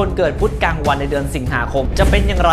คนเกิดพุธกลางวันในเดือนสิงหาคม จะเป็นอย่างไร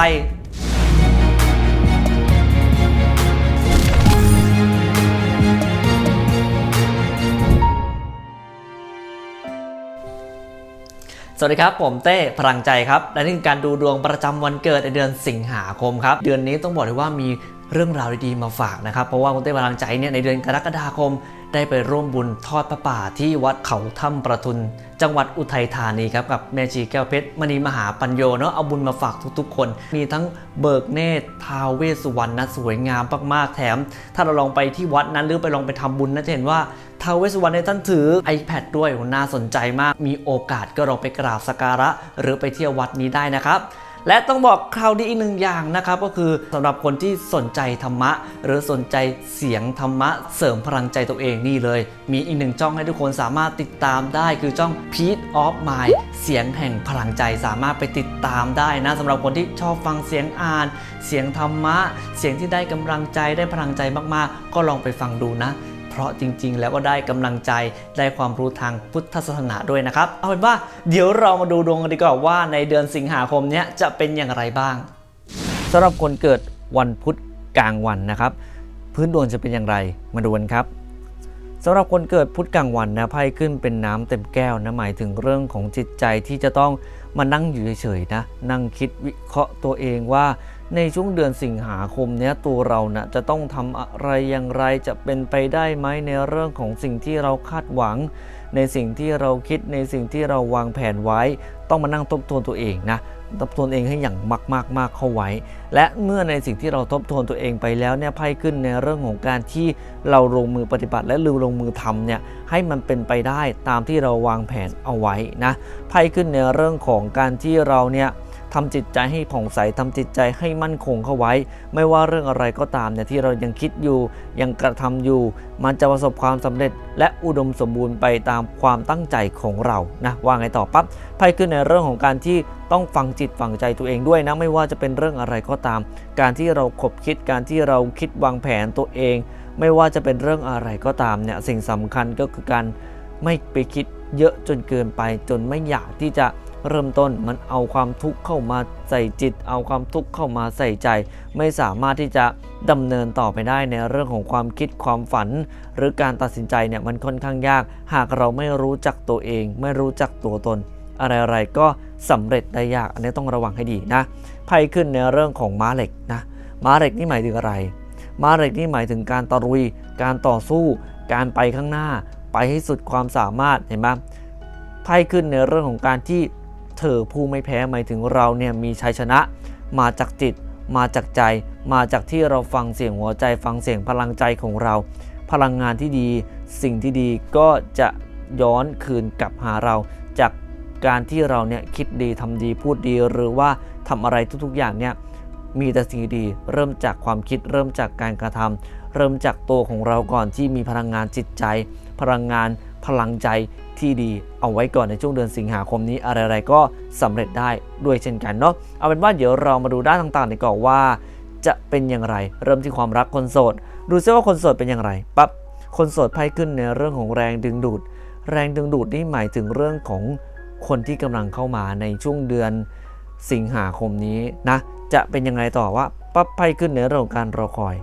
สวัสดีครับ ผมเต้พลังใจครับ และนี่คือการดูดวงประจำวันเกิดในเดือนสิงหาคมครับ เดือนนี้ต้องบอกเลยว่ามีเรื่องราวดีๆมาฝากนะครับ เพราะว่าคุณเต้พลังใจเนี่ยในเดือนกรกฎาคม ได้ไปร่วมบุญทอดพระป่าที่วัดเขาถ้ำประทุน จังหวัดอุทัยธานีครับกับแม่ชีแก้วเพชรมณีมหาปัญโยเนาะเอาบุญมาฝากทุกๆ คน มีทั้งเบิกเนตรทาวเวสุวรรณนะสวยงามมากๆแถม ถ้าเราลองไปที่วัดนั้นหรือไปลองไปทำบุญนะจะเห็นว่าทาวเวสุวรรณเนี่ยท่านถือ iPad ด้วยน่าสนใจมาก มีโอกาสก็ลองไปกราบสักการะ หรือไปเที่ยววัดนี้ได้นะครับ และต้องบอกข่าวดีอีกหนึ่งอย่างนะครับก็คือสำหรับคนที่สนใจธรรมะ หรือสนใจเสียงธรรมะ เสริมพลังใจตัวเองนี่เลย มีอีกหนึ่งช่องให้ทุกคนสามารถติดตามได้คือช่อง Peace of Mind เสียงแห่งพลังใจสามารถไปติดตามได้นะสำหรับคนที่ชอบฟังเสียงอ่าน เสียงธรรมะ เสียงที่ได้กำลังใจได้พลังใจมากๆ ก็ลองไปฟังดูนะ ราะจริง ๆ แล้วก็ได้กำลังใจได้ความรู้ทางพุทธศาสนาด้วยนะครับ เอาเป็นว่าเดี๋ยวเรามาดูดวงกันดีกว่าว่าในเดือนสิงหาคมนี้จะเป็นอย่างไรบ้างสำหรับคนเกิดวันพุธกลางวันนะครับ พื้นดวงจะเป็นอย่างไรมาดูกันครับสำหรับคนเกิดพุธกลางวันนะไพ่ขึ้นเป็นน้ำเต็มแก้วนะหมายถึงเรื่องของจิตใจที่จะต้องมานั่งอยู่เฉยๆนะนั่งคิดวิเคราะห์ตัวเองว่า ในช่วงเดือนสิงหาคมเนี้ยตัวเรานะจะต้องทำอะไรอย่างไรจะเป็นไปได้ไหมในเรื่องของสิ่งที่เราคาดหวัง ในสิ่งที่เราคิดในสิ่งที่เราวางแผนไว้ ต้องมานั่งทบทวนตัวเองนะทบทวนเองให้อย่างมากมากมากเข้าไว้ และเมื่อในสิ่งที่เราทบทวนตัวเองไปแล้วเนี่ยไพ่ขึ้นในเรื่องของการที่เราลงมือปฏิบัติและลือลงมือทำเนี่ยให้มันเป็นไปได้ตามที่เราวางแผนเอาไว้นะไพ่ขึ้นในเรื่องของการที่เราเนี่ย ทำจิตใจให้ผ่องใสทำจิตใจให้มั่นคงเข้าไว้ ไม่ว่าเรื่องอะไรก็ตามเนี่ยที่เรายังคิดอยู่ยังกระทำอยู่ มันจะประสบความสำเร็จ และอุดมสมบูรณ์ไปตามความตั้งใจของเรานะว่าไงต่อปั๊บไพ่ขึ้นในเรื่องของการที่ต้องฟังจิตฟังใจตัวเองด้วยนะไม่ว่าจะเป็นเรื่องอะไรก็ตาม การที่เราคบคิดการที่เราคิดวางแผนตัวเอง ไม่ว่าจะเป็นเรื่องอะไรก็ตามเนี่ยสิ่งสำคัญก็คือการไม่ไปคิดเยอะจนเกินไปจนไม่อยากที่จะ เริ่มต้นมันเอาความทุกข์เข้ามาใส่จิต เอาความทุกข์เข้ามาใส่ใจ ไม่สามารถที่จะดำเนินต่อไปได้ในเรื่องของความคิดความฝัน หรือการตัดสินใจเนี่ยมันค่อนข้างยาก หากเราไม่รู้จักตัวเอง ไม่รู้จักตัวตน อะไรๆก็สำเร็จได้ยากอันนี้ต้องระวังให้ดีนะไพ่ขึ้นในเรื่องของม้าเหล็กนะม้าเหล็กนี่หมายถึงอะไร ม้าเหล็กนี่หมายถึงการตะลุย การต่อสู้ การไปข้างหน้า ไปให้สุดความสามารถเห็นไหมไพ่ขึ้นในเรื่องของการที่ เธอผู้ไม่แพ้หมายถึงเราเนี่ยมีชัยชนะ มาจากจิต มาจากใจ มาจากที่เราฟังเสียงหัวใจ ฟังเสียงพลังใจของเรา พลังงานที่ดี สิ่งที่ดีก็จะย้อนคืนกลับหาเรา จากการที่เราเนี่ยคิดดีทำดีพูดดี หรือว่าทำอะไรทุกๆอย่างเนี่ยมีแต่สิ่งดีเริ่มจากความคิดเริ่มจากการกระทำเริ่มจากตัวของเราก่อนที่มีพลังงานจิตใจ พลังงานพลังใจ ที่ดีเอาไว้ก่อนในช่วงเดือนสิงหาคมนี้อะไรๆก็สำเร็จได้ด้วยเช่นกันเนาะเอาเป็นว่าเดี๋ยวเรามาดูด้านต่างๆในก่อนว่า จะเป็นอย่างไรเริ่มที่ความรักคนโสด ดูซิว่าคนโสดเป็นอย่างไรปั๊บคนโสดไพ่ขึ้นในเรื่องของแรงดึงดูด แรงดึงดูดนี่หมายถึงเรื่องของคนที่กำลังเข้ามาในช่วงเดือนสิงหาคมนี้นะจะเป็นยังไงต่อว่าปั๊บไพ่ขึ้นในเรื่องของการรอคอย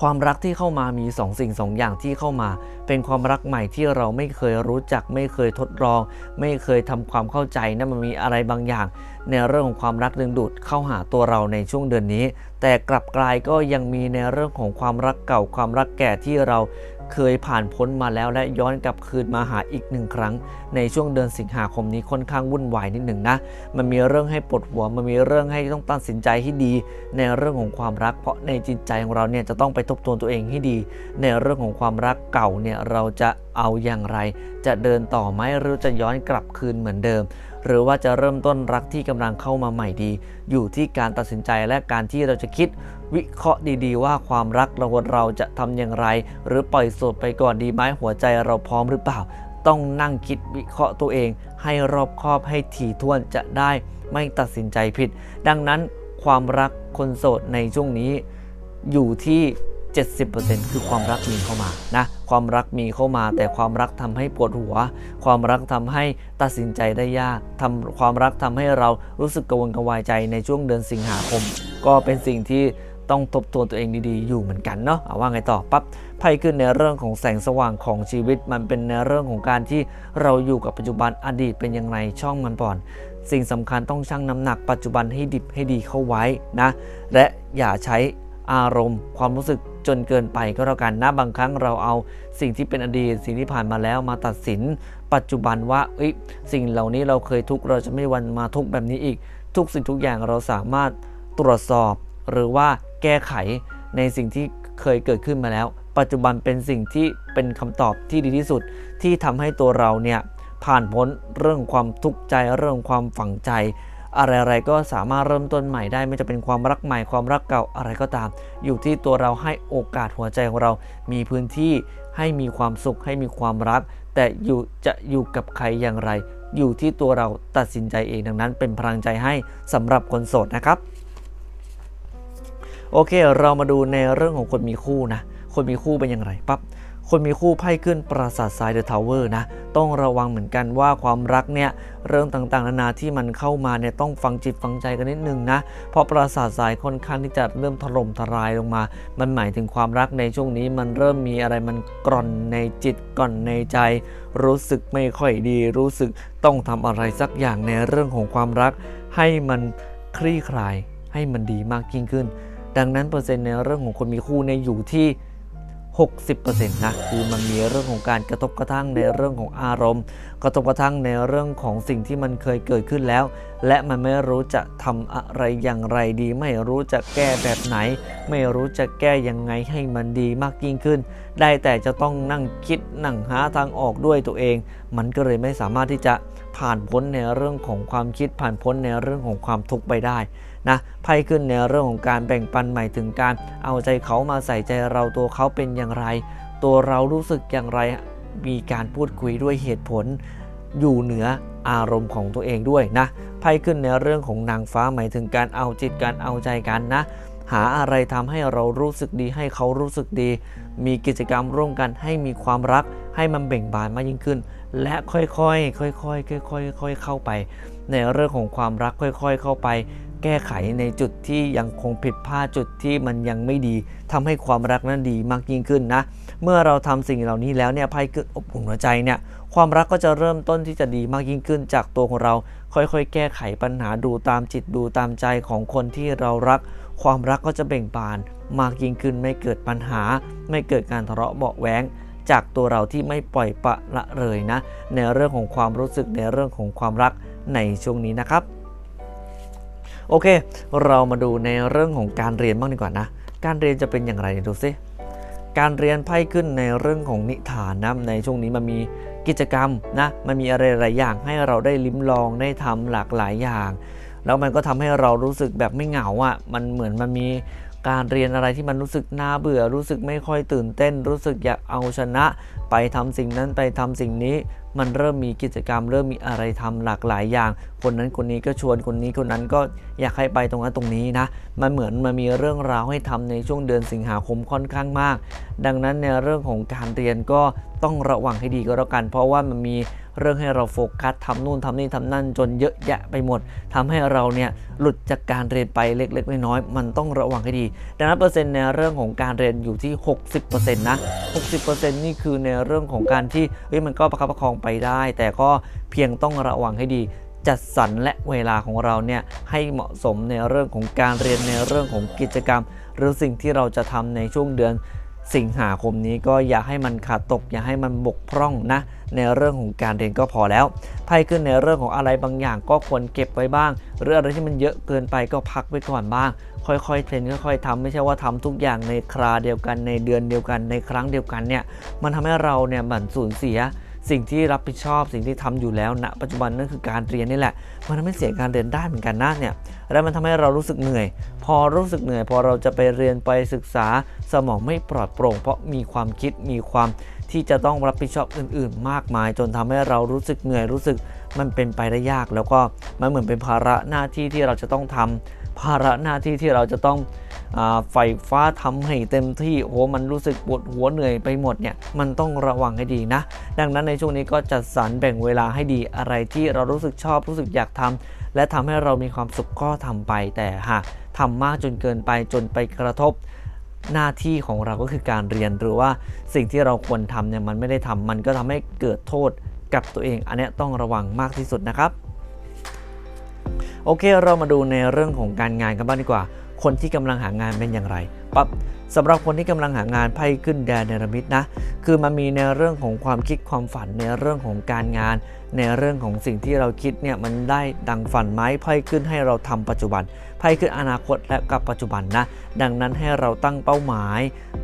ความรักที่เข้ามามี2สสิ่งสองอย่างที่เข้ามา เป็นความรักใหม่ที่เราไม่เคยรู้จัก ไม่เคยทดลอง ไม่เคยทำความเข้าใจนะมันมีอะไรบางอย่าง ในเรื่องของความรักดึงดูดเข้าหาตัวเราในช่วงเดือนนี้ แต่กลับกลายก็ยังมีในเรื่องของความรักเก่าความรักแก่ที่เรา เคยผ่านพ้นมาแล้วและย้อนกลับคืนมาหาอีกหนึ่งครั้ง ในช่วงเดือนสิงหาคมนี้ค่อนข้างวุ่นวายนิดหนึ่งนะ มันมีเรื่องให้ปวดหัว มันมีเรื่องให้ต้องตัดสินใจให้ดี ในเรื่องของความรัก เพราะในจิตใจของเราเนี่ยจะต้องไปทบทวนตัวเองให้ดี ในเรื่องของความรักเก่าเนี่ยเราจะเอาอย่างไร จะเดินต่อไหมหรือจะย้อนกลับคืนเหมือนเดิม หรือว่าจะเริ่มต้นรักที่กำลังเข้ามาใหม่ดี อยู่ที่การตัดสินใจและการที่เราจะคิด วิเคราะห์ดีๆ ว่าความรักเราเราจะทำอย่างไร หรือปล่อยโสดไปก่อนดีไหมหัวใจเราพร้อมหรือเปล่า ต้องนั่งคิดวิเคราะห์ตัวเอง ให้รอบคอบให้ถี่ถ้วนจะได้ไม่ตัดสินใจผิด ดังนั้นความรักคนโสดในช่วงนี้ อยู่ที่ 70%คือความรักมีเข้ามานะความรักมีเข้ามา แต่ความรักทำให้ปวดหัว ความรักทำให้ตัดสินใจได้ยากทำความรักทำให้เรารู้สึกกังวลกังวายใจในช่วงเดือนสิงหาคม ก็เป็นสิ่งที่ต้องทบทวนตัวเองดีๆ อยู่เหมือนกันเนาะเอาว่าไงต่อปั๊บไพ่ขึ้นในเรื่องของแสงสว่างของชีวิต มันเป็นในเรื่องของการที่เราอยู่กับปัจจุบันอดีตเป็นอย่างไรช่องมันก่อน สิ่งสำคัญต้องชั่งน้ำหนักปัจจุบันให้ดิบให้ดีเข้าไว้นะ และอย่าใช้ อารมณ์ ความรู้สึกจนเกินไปก็แล้วกันนะบางครั้งเราเอาสิ่งที่เป็นอดีตสิ่งที่ผ่านมาแล้วมาตัดสิน ปัจจุบันว่าเอ้ยสิ่งเหล่านี้เราเคยทุกข์เราจะไม่วันมาทุกข์แบบนี้อีก ทุกสิ่งทุกอย่างเราสามารถตรวจสอบ หรือว่าแก้ไขในสิ่งที่เคยเกิดขึ้นมาแล้ว ปัจจุบันเป็นสิ่งที่เป็นคำตอบที่ดีที่สุด ที่ทำให้ตัวเราเนี่ยผ่านพ้นเรื่องความทุกข์ใจเรื่องความฝังใจ อะไรๆก็สามารถเริ่มต้นใหม่ได้ไม่จะเป็นความรักใหม่ความรักเก่าอะไรก็ตาม อยู่ที่ตัวเราให้โอกาสหัวใจของเรา มีพื้นที่ให้มีความสุขให้มีความรัก แต่อยู่จะอยู่กับใครอย่างไร อยู่ที่ตัวเราตัดสินใจเองดังนั้น เป็นพลังใจให้สำหรับคนโสดนะครับ โอเค เรามาดูในเรื่องของคนมีคู่นะคนมีคู่เป็นอย่างไรปั๊บ คนมีคู่ไพ่ขึ้นปราสาททรายเดอะทาวเวอร์นะ ต้องระวังเหมือนกันว่าความรักเนี่ย เรื่องต่างๆ นานาที่มันเข้ามาเนี่ยต้องฟังจิตฟังใจกันนิดนึงนะ เพราะปราสาททรายค่อนข้างที่จะเริ่มถล่มทลายลงมา มันหมายถึงความรักในช่วงนี้ มันเริ่มมีอะไรมันกร่อนในจิตกร่อนในใจ รู้สึกไม่ค่อยดี รู้สึกต้องทำอะไรสักอย่างในเรื่องของความรัก ให้มันคลี่คลายให้มันดีมากยิ่งขึ้น ดังนั้นเปอร์เซ็นต์ในเรื่องของคนมีคู่เนี่ยอยู่ที่ 60%นะคือมันมีเรื่องของการกระทบกระทั่งในเรื่องของอารมณ์ กระทบกระทั่งในเรื่องของสิ่งที่มันเคยเกิดขึ้นแล้ว และมันไม่รู้จะทำอะไรอย่างไรดี ไม่รู้จะแก้แบบไหน ไม่รู้จะแก้ยังไงให้มันดีมากยิ่งขึ้น ได้แต่จะต้องนั่งคิดนั่งหาทางออกด้วยตัวเอง มันก็เลยไม่สามารถที่จะผ่านพ้นในเรื่องของความคิดผ่านพ้นในเรื่องของความทุกข์ไปได้ นะไพ่ขึ้นในเรื่องของการแบ่งปันหมายถึงการเอาใจเขามาใส่ใจเราตัวเขาเป็นอย่างไร ตัวเรารู้สึกอย่างไรมีการพูดคุยด้วยเหตุผล อยู่เหนืออารมณ์ของตัวเองด้วยนะไพ่ขึ้นในเรื่องของนางฟ้าหมายถึงการเอาจิตการเอาใจกันนะหาอะไรทำให้เรารู้สึกดีให้เขารู้สึกดี มีกิจกรรมร่วมกันให้มีความรัก ให้มันเบ่งบานมากยิ่งขึ้น และค่อยๆ ค่อยๆ ค่อยๆ ค่อยๆ เข้าไป ในเรื่องของความรักค่อย ๆ เข้าไป แก้ไขในจุดที่ยังคงผิดพลาดจุดที่มันยังไม่ดีทำให้ความรักนั้นดีมากยิ่งขึ้นนะ เมื่อเราทำสิ่งเหล่านี้แล้วเนี่ยไพ่เกิดอบอุ่นหัวใจเนี่ยความรักก็จะเริ่มต้นที่จะดีมากยิ่งขึ้น จากตัวของเราค่อยๆ แก้ไขปัญหาดูตามจิตดูตามใจของคนที่เรารัก ความรักก็จะเบ่งบาน มากยิ่งขึ้นไม่เกิดปัญหา ไม่เกิดการทะเลาะเบาะแว้งจากตัวเราที่ไม่ปล่อยปะละเลยนะ ในเรื่องของความรู้สึกในเรื่องของความรักในช่วงนี้นะครับ โอเค เรามาดูในเรื่องของการเรียนบ้างดีกว่านะ การเรียนจะเป็นอย่างไรดูซิการเรียนไพ่ขึ้นในเรื่องของนิทานนะในช่วงนี้มันมีกิจกรรมนะมันมีอะไรหลายอย่างให้เราได้ลิ้มลองได้ทำหลากหลายอย่าง แล้วมันก็ทำให้เรารู้สึกแบบไม่เหงาอะ่ะมันเหมือนมันมีการเรียนอะไรที่มันรู้สึกน่าเบื่อ รู้สึกไม่ค่อยตื่นเต้น รู้สึกอยากเอาชนะ ไปทำสิ่งนั้นไปทำสิ่งนี้ มันเริ่มมีกิจกรรม เริ่มมีอะไรทำหลากหลายอย่าง คนนั้นคนนี้ก็ชวนคนนี้คนนั้นก็อยากให้ไปตรงนั้นตรงนี้นะ มันเหมือนมันมีเรื่องราวให้ทำในช่วงเดือนสิงหาคมค่อนข้างมาก ดังนั้นในเรื่องของการเรียนก็ต้องระวังให้ดีก็แล้วกัน เพราะว่ามันมี เรื่องให้เราโฟกัสทำนู่นทำนี่ทำนั่นจนเยอะแยะไปหมดทำให้เราเนี่ยหลุดจากการเรียนไปเล็กๆน้อยๆมันต้องระวังให้ดี ดังนั้นเปอร์เซ็นต์ในเรื่องของการเรียนอยู่ที่ 60%นะ60%นี่คือในเรื่องของการที่เฮ้ยมันก็ประคับประคองไปได้ แต่ก็เพียงต้องระวังให้ดีจัดสรรและเวลาของเราเนี่ยให้เหมาะสมในเรื่องของการเรียนในเรื่องของกิจกรรม หรือสิ่งที่เราจะทำในช่วงเดือน สิงหาคมนี้ก็อย่าให้มันขาดตก อย่าให้มันบกพร่องนะ ในเรื่องของการเรียนก็พอแล้วไพ่ขึ้นในเรื่องของอะไรบางอย่างก็ควรเก็บไว้บ้าง หรืออะไรที่มันเยอะเกินไปก็พักไว้ก่อนบ้าง ค่อยๆเทรนค่อยๆทำไม่ใช่ว่าทำทุกอย่างในคราเดียวกันในเดือนเดียวกันในครั้งเดียวกันเนี่ยมันทำให้เราเนี่ยหมันสูญเสีย สิ่งที่รับผิดชอบสิ่งที่ทำอยู่แล้วณปัจจุบันนั่นคือการเรียนนี่แหละ มันทำให้เสียการเรียนได้เหมือนกันนะเนี่ยแล้วมันทำให้เรารู้สึกเหนื่อย พอรู้สึกเหนื่อย พอเราจะไปเรียนไปศึกษาสมองไม่ปลอดโปร่ง เพราะมีความคิดมีความที่จะต้องรับผิดชอบอื่น ๆ มากมาย จนทำให้เรารู้สึกเหนื่อยรู้สึกมันเป็นไปได้ยาก แล้วก็มันเหมือนเป็นภาระหน้าที่ที่เราจะต้องทำ ภาระหน้าที่ที่เราจะต้องไฟฟ้าทำให้เต็มที่โอ้โหมันรู้สึกปวดหัวเหนื่อยไปหมดเนี่ยมันต้องระวังให้ดีนะ ดังนั้นในช่วงนี้ก็จัดสรรแบ่งเวลาให้ดีอะไรที่เรารู้สึกชอบรู้สึกอยากทำและทำให้เรามีความสุขก็ทำไป แต่หากทำมากจนเกินไปจนไปกระทบหน้าที่ของเราก็คือการเรียนหรือว่าสิ่งที่เราควรทำเนี่ยมันไม่ได้ทำมันก็ทำให้เกิดโทษกับตัวเอง อันเนี้ยต้องระวังมากที่สุดนะครับ โอเค เรามาดูในเรื่องของการงานกันบ้างดีกว่า คนที่กำลังหางานเป็นอย่างไรปั๊บสำหรับคนที่กำลังหางานไพ่ขึ้นแดนเนรมิตนะ คือมันมีในเรื่องของความคิดความฝันในเรื่องของการงาน ในเรื่องของสิ่งที่เราคิดเนี่ยมันได้ดังฝันไหมไพ่ขึ้นให้เราทำปัจจุบันไพ่ขึ้นอนาคตและกับปัจจุบันนะ ดังนั้นให้เราตั้งเป้าหมาย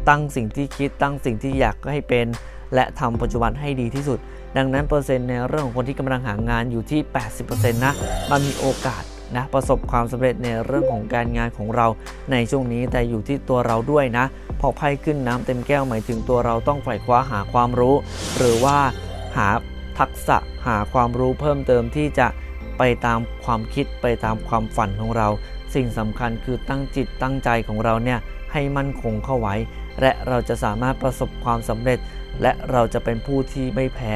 ตั้งสิ่งที่คิดตั้งสิ่งที่อยากให้เป็น และทำปัจจุบันให้ดีที่สุด ดังนั้นเปอร์เซ็นต์ในเรื่องของคนที่กำลังหางานอยู่ที่ 80%นะมันมีโอกาส นะประสบความสำเร็จในเรื่องของการงานของเราในช่วงนี้แต่อยู่ที่ตัวเราด้วยนะ พอไพ่ขึ้นน้ำเต็มแก้วหมายถึงตัวเราต้องใฝ่คว้าหาความรู้ หรือว่าหาทักษะหาความรู้เพิ่มเติมที่จะไปตามความคิดไปตามความฝันของเรา สิ่งสำคัญคือตั้งจิตตั้งใจของเราเนี่ยให้มั่นคงเข้าไว้ และเราจะสามารถประสบความสำเร็จ และเราจะเป็นผู้ที่ไม่แพ้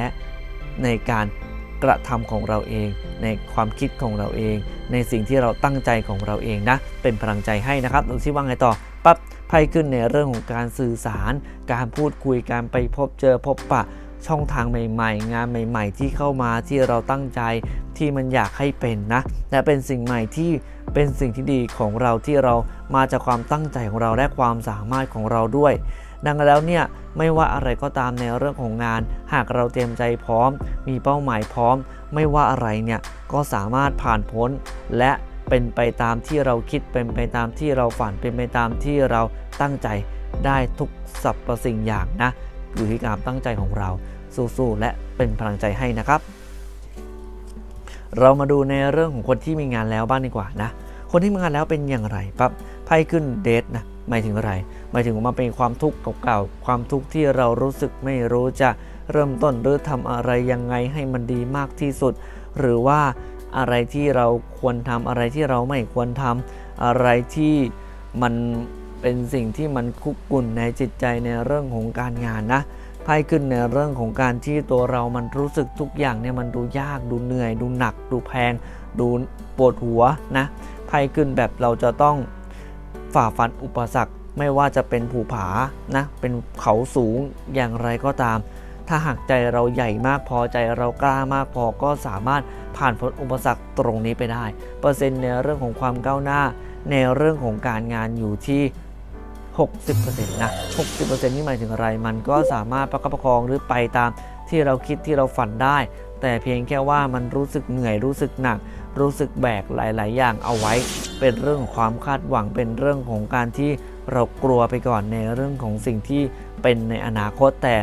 ในการกระทำของเราเอง ในความคิดของเราเอง ในสิ่งที่เราตั้งใจของเราเองนะ เป็นพลังใจให้นะครับดูซิว่าไงต่อปั๊บไพ่ขึ้นในเรื่องของการสื่อสาร การพูดคุยการไปพบเจอพบปะช่องทางใหม่ ๆ งานใหม่ ๆ ที่เข้ามาที่เราตั้งใจที่มันอยากให้เป็นนะและเป็นสิ่งใหม่ที่เป็นสิ่งที่ดีของเราที่เรามาจากความตั้งใจของเราและความสามารถของเราด้วย ดังกันแล้วเนี่ยไม่ว่าอะไรก็ตามในเรื่องของงาน หากเราเตรียมใจพร้อม มีเป้าหมายพร้อม ไม่ว่าอะไรเนี่ยก็สามารถผ่านพ้น และเป็นไปตามที่เราคิดเป็นไปตามที่เราฝันเป็นไปตามที่เราตั้งใจได้ทุกสรรพสิ่งอย่างนะอยู่ที่การตั้งใจของเราสู้ๆและเป็นพลังใจให้นะครับ เรามาดูในเรื่องของคนที่มีงานแล้วบ้างดีกว่านะคนที่มีงานแล้วเป็นอย่างไรปั๊บไพ่ขึ้นเดทนะ หมายถึงอะไรหมายถึงว่ามันเป็นความทุกข์เก่าๆความทุกข์ที่เรารู้สึกไม่รู้จะเริ่มต้นหรือทำอะไรยังไงให้มันดีมากที่สุด หรือว่าอะไรที่เราควรทำอะไรที่เราไม่ควรทำอะไรที่มันเป็นสิ่งที่มันคุกกุ่นในจิตใจในเรื่องของการงานนะไพ่ขึ้นในเรื่องของการที่ตัวเรามันรู้สึกทุกอย่างเนี่ยมันดูยากดูเหนื่อย ดูหนัก ดูแพง ดูปวดหัวนะไพ่ขึ้นแบบเราจะต้อง ฝ่าฟันอุปสรรคไม่ว่าจะเป็นภูผานะเป็นเขาสูงอย่างไรก็ตาม ถ้าหากใจเราใหญ่มากพอใจเรากล้ามากพอก็สามารถผ่านพ้นอุปสรรคตรงนี้ไปได้ เปอร์เซ็นต์ในเรื่องของความก้าวหน้า ในเรื่องของการงานอยู่ที่ 60%นะ 60%นี่หมายถึงอะไร มันก็สามารถประคับประคองหรือไปตามที่เราคิดที่เราฝันได้ แต่เพียงแค่ว่ามันรู้สึกเหนื่อยรู้สึกหนัก รู้สึกแบกหลาย ๆ อย่างเอาไว้ เป็นเรื่องของความคาดหวังเป็นเรื่องของการที่เรากลัวไปก่อนในเรื่องของสิ่งที่เป็นในอนาคตแต่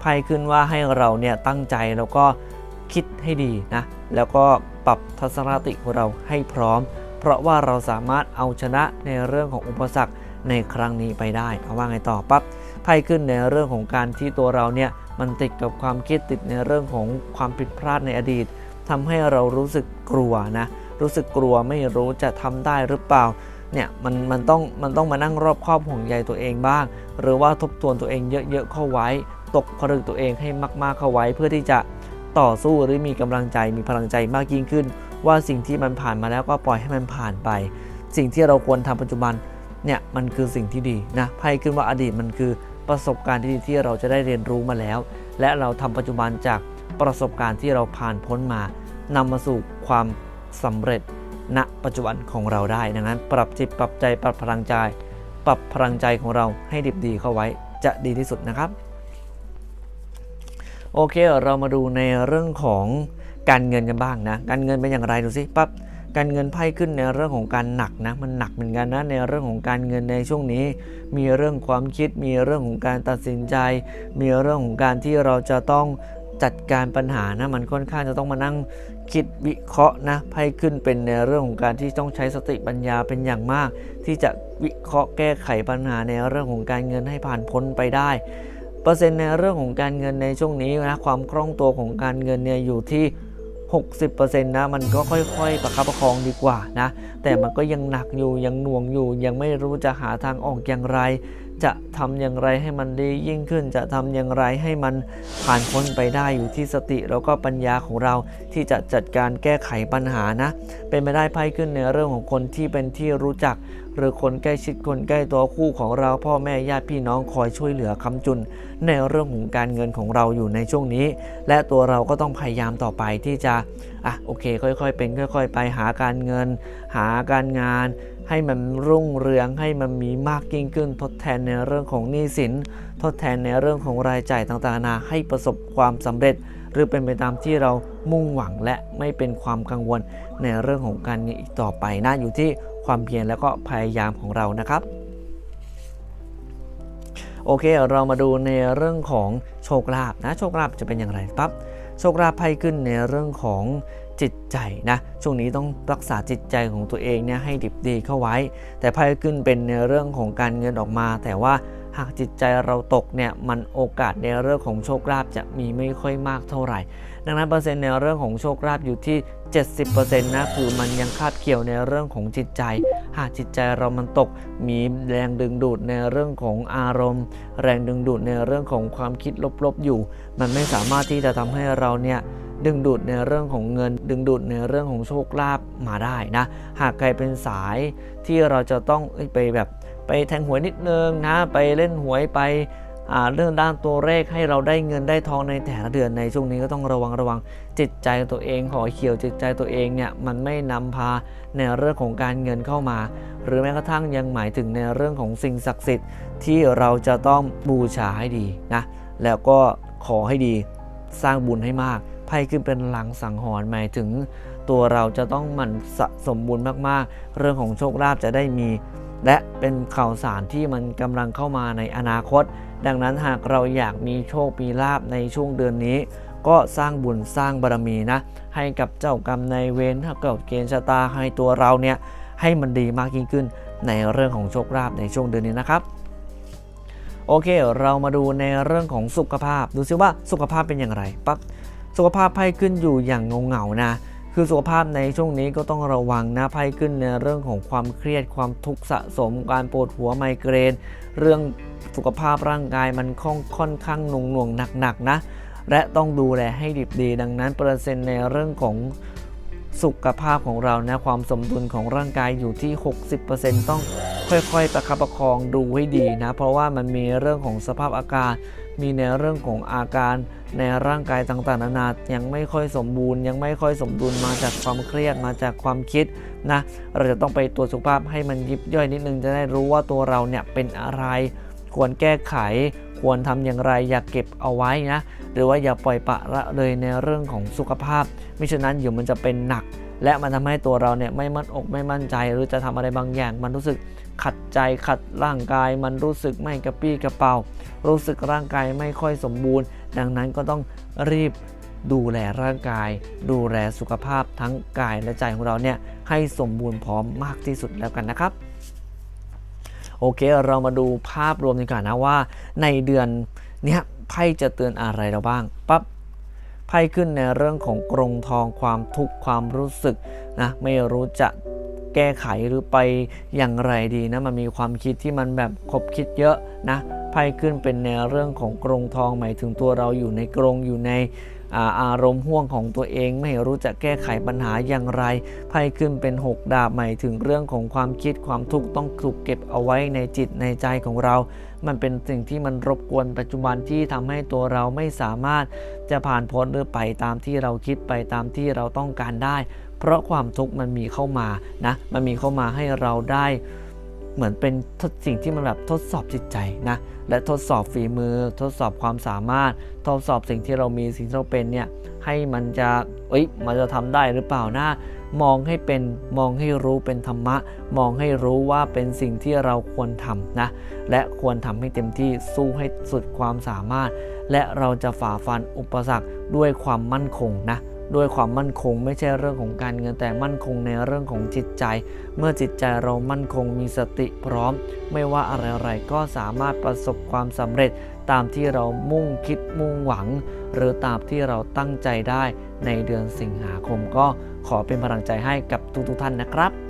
ไพ่ขึ้นว่าให้เราเนี่ยตั้งใจแล้วก็คิดให้ดีนะแล้วก็ปรับทัศนคติของเราให้พร้อม เพราะว่าเราสามารถเอาชนะในเรื่องของอุปสรรคในครั้งนี้ไปได้เอาว่าไงต่อปั๊บไพ่ขึ้นในเรื่องของการที่ตัวเราเนี่ย มันติดกับความคิดติดในเรื่องของความผิดพลาดในอดีตทำให้เรารู้สึกกลัวนะ รู้สึกกลัวไม่รู้จะทำได้หรือเปล่า เนี่ยมันมันต้องมันต้องมานั่งรอบครอบห่วงใยตัวเองบ้าง หรือว่าทบทวนตัวเองเยอะๆเข้าไว้ ตกผลึกตัวเองให้มาก ๆเข้าไว้ เพื่อที่จะต่อสู้หรือมีกำลังใจมีพลังใจมากยิ่งขึ้น ว่าสิ่งที่มันผ่านมาแล้วก็ปล่อยให้มันผ่านไป สิ่งที่เราควรทำปัจจุบันเนี่ยมันคือสิ่งที่ดีนะไพ่ขึ้นว่าอดีตมันคือ ประสบการณ์ที่ดีที่เราจะได้เรียนรู้มาแล้ว และเราทำปัจจุบันจากประสบการณ์ที่เราผ่านพ้นมานำมาสู่ความสำเร็จณปัจจุบันของเราได้ดังนั้น ปรับจิตปรับใจปรับพลังใจ ปรับพลังใจของเราให้ดิบดีเข้าไว้จะดีที่สุดนะครับ โอเคเรามาดูในเรื่องของการเงินกันบ้างนะ การเงินเป็นอย่างไรดูสิปั๊บ การเงินไพ่ขึ้นในเรื่องของการหนักนะมันหนักเหมือนกันนะในเรื่องของการเงินในช่วงนี้ มีเรื่องความคิด มีเรื่องของการตัดสินใจ มีเรื่องของการที่เราจะต้องจัดการปัญหานะมันค่อนข้างจะต้องมานั่งคิดวิเคราะห์นะไพ่ขึ้นเป็นในเรื่องของการที่ต้องใช้สติปัญญาเป็นอย่างมาก ที่จะวิเคราะห์แก้ไขปัญหาในเรื่องของการเงินให้ผ่านพ้นไปได้เปอร์เซ็นต์ในเรื่องของการเงินในช่วงนี้นะความคล่องตัวของการเงินเนี่ยอยู่ที่ 60%นะมันก็ค่อยๆ ประคับประคองดีกว่านะ แต่มันก็ยังหนักอยู่ยังหน่วงอยู่ ยังไม่รู้จะหาทางออกอย่างไร จะทำอย่างไรให้มันดียิ่งขึ้น จะทำอย่างไรให้มันผ่านพ้นไปได้อยู่ที่สติแล้วก็ปัญญาของเราที่จะจัดการแก้ไขปัญหานะ เป็นไปได้ไพ่ขึ้นในเรื่องของคนที่เป็นที่รู้จัก หรือคนใกล้ชิดคนใกล้ตัวคู่ของเราพ่อแม่ญาติพี่น้องคอยช่วยเหลือคำจุน ในเรื่องของการเงินของเราอยู่ในช่วงนี้ และตัวเราก็ต้องพยายามต่อไปที่จะอะโอเค ค่อยๆ เป็นค่อย ๆ ไปหาการเงิน หาการงาน ให้มันรุ่งเรืองให้มันมีมากยิ่งขึ้น ทดแทนในเรื่องของหนี้สิน ทดแทนในเรื่องของรายจ่ายต่างๆนานาให้ประสบความสำเร็จ หรือเป็นไปตามที่เรามุ่งหวังและไม่เป็นความกังวลในเรื่องของการเงินอีกต่อไปนะอยู่ที่ความเพียรและก็พยายามของเรานะครับโอเค เรามาดูในเรื่องของโชคลาภนะโชคลาภจะเป็นอย่างไรปั๊บโชคลาภไพ่ขึ้นในเรื่องของจิตใจนะช่วงนี้ต้องรักษาจิตใจของตัวเองเนี่ยให้ดิบดีเข้าไว้ แต่ไพ่ขึ้นเป็นในเรื่องของการเงินออกมา แต่ว่าากจิตใจเราตกเนี่ยมันโอกาสในเรื่องของโชคลาภจะมีไม่ค่อยมากเท่าไหร่ ดังนั้นเปอร์เซ็นต์ในเรื่องของโชคลาภอยู่ที่ 70%นะคือมันยังคาบเกี่ยวในเรื่องของจิตใจ หากจิตใจเรามันตกมีแรงดึงดูดในเรื่องของอารมณ์ แรงดึงดูดในเรื่องของความคิดลบๆอยู่ มันไม่สามารถที่จะทำให้เราเนี่ยดึงดูดในเรื่องของเงิน ดึงดูดในเรื่องของโชคลาภมาได้นะ หากใครเป็นสายที่เราจะต้องไปแบบ ไปแทงหวยนิดนึงนะไปเล่นหวยไปเรื่องด้านตัวเลขให้เราได้เงินได้ทองในแต่ละเดือนในช่วงนี้ก็ต้องระวังระวังจิตใจตัวเองขอเขียวจิตใจตัวเองเนี่ยมันไม่นำพาในเรื่องของการเงินเข้ามา หรือแม้กระทั่งยังหมายถึงในเรื่องของสิ่งศักดิ์สิทธิ์ที่เราจะต้องบูชาให้ดีนะแล้วก็ขอให้ดีสร้างบุญให้มากไพ่ขึ้นเป็นหลังสังหรณ์หมายถึง ตัวเราจะต้องมันสะสมบุญมากๆ เรื่องของโชคลาภจะได้มี และเป็นข่าวสารที่มันกำลังเข้ามาในอนาคต ดังนั้นหากเราอยากมีโชคมีลาบในช่วงเดือนนี้ ก็สร้างบุญสร้างบารมีนะ ให้กับเจ้ากรรมในเวรถ้าเกิดเกณฑ์ชะตาให้ตัวเราเนี่ยให้มันดีมากยิ่งขึ้นในเรื่องของโชคลาภในช่วงเดือนนี้นะครับโอเค เรามาดูในเรื่องของสุขภาพ ดูซิว่าสุขภาพเป็นอย่างไรปั๊บสุขภาพไพ่ขึ้นอยู่อย่างเงาเงานะ คือสุขภาพในช่วงนี้ก็ต้องระวังนะไพ่ขึ้นในเรื่องของความเครียดความทุกข์สะสม การปวดหัวไมเกรน เรื่องสุขภาพร่างกายมันค่อนค่อนข้างหน่วงหน่วงหนักๆนะ และต้องดูแลให้ดิบดี ดังนั้นเปอร์เซ็นต์ในเรื่องของสุขภาพของเรานะความสมดุลของร่างกายอยู่ที่ 60%ต้องค่อยๆ ประคับประคองดูให้ดีนะ เพราะว่ามันมีเรื่องของสภาพอากาศ มีในเรื่องของอาการในร่างกายต่างๆนานา ยังไม่ค่อยสมบูรณ์ ยังไม่ค่อยสมดุลมาจากความเครียดมาจากความคิดนะ เราจะต้องไปตรวจสุขภาพให้มันยิบย่อยนิดนึงจะได้รู้ว่าตัวเราเนี่ยเป็นอะไร ควรแก้ไข ควรทำอย่างไรอย่าเก็บเอาไว้นะ หรือว่าอย่าปล่อยปะละเลยในเรื่องของสุขภาพ มิฉะนั้นเดี๋ยวมันจะเป็นหนัก และมันทำให้ตัวเราเนี่ยไม่มั่นอกไม่มั่นใจ หรือจะทำอะไรบางอย่างมันรู้สึก ขัดใจขัดร่างกาย มันรู้สึกไม่กระปี้กระเป๋า รู้สึกร่างกายไม่ค่อยสมบูรณ์ ดังนั้นก็ต้องรีบดูแลร่างกาย ดูแลสุขภาพทั้งกายและใจของเราเนี่ยให้สมบูรณ์พร้อมมากที่สุดแล้วกันนะครับโอเค เรามาดูภาพรวมดีกว่านะว่า ในเดือนเนี้ยไพ่จะเตือนอะไรเราบ้างปั๊บไพ่ขึ้นในเรื่องของกรงทองความทุกข์ความรู้สึกนะไม่รู้จะ แก้ไขหรือไปอย่างไรดีนะมันมีความคิดที่มันแบบคบคิดเยอะนะไพ่ขึ้นเป็นในเรื่องของกรงทองหมายถึงตัวเราอยู่ในกรงอยู่ในอาอารมณ์ห่วงของตัวเองไม่รู้จะแก้ไขปัญหาอย่างไรไพ่ขึ้นเป็น 6 ดาบหมายถึงเรื่องของความคิดความทุกข์ต้องถูกเก็บเอาไว้ในจิตในใจของเรา มันเป็นสิ่งที่มันรบกวนปัจจุบันที่ทำให้ตัวเราไม่สามารถจะผ่านพ้นหรือไปตามที่เราคิดไปตามที่เราต้องการได้ เพราะความทุกข์มันมีเข้ามานะมันมีเข้ามาให้เราได้เหมือนเป็นสิ่งที่มันแบบทดสอบจิตใจนะและทดสอบฝีมือ ทดสอบความสามารถ ทดสอบสิ่งที่เรามีสิ่งที่เราเป็นเนี่ยให้มันจะเอ้ยมันจะทำได้หรือเปล่านะมองให้เป็นมองให้รู้เป็นธรรมะ มองให้รู้ว่าเป็นสิ่งที่เราควรทำนะและควรทำให้เต็มที่สู้ให้สุดความสามารถ และเราจะฝ่าฟันอุปสรรคด้วยความมั่นคงนะ ด้วยความมั่นคงไม่ใช่เรื่องของการเงินแต่มั่นคงในเรื่องของจิตใจ เมื่อจิตใจเรามั่นคงมีสติพร้อม ไม่ว่าอะไรๆก็สามารถประสบความสำเร็จตามที่เรามุ่งคิดมุ่งหวัง หรือตามที่เราตั้งใจได้ในเดือนสิงหาคมก็ขอเป็นพลังใจให้กับทุกๆท่านนะครับ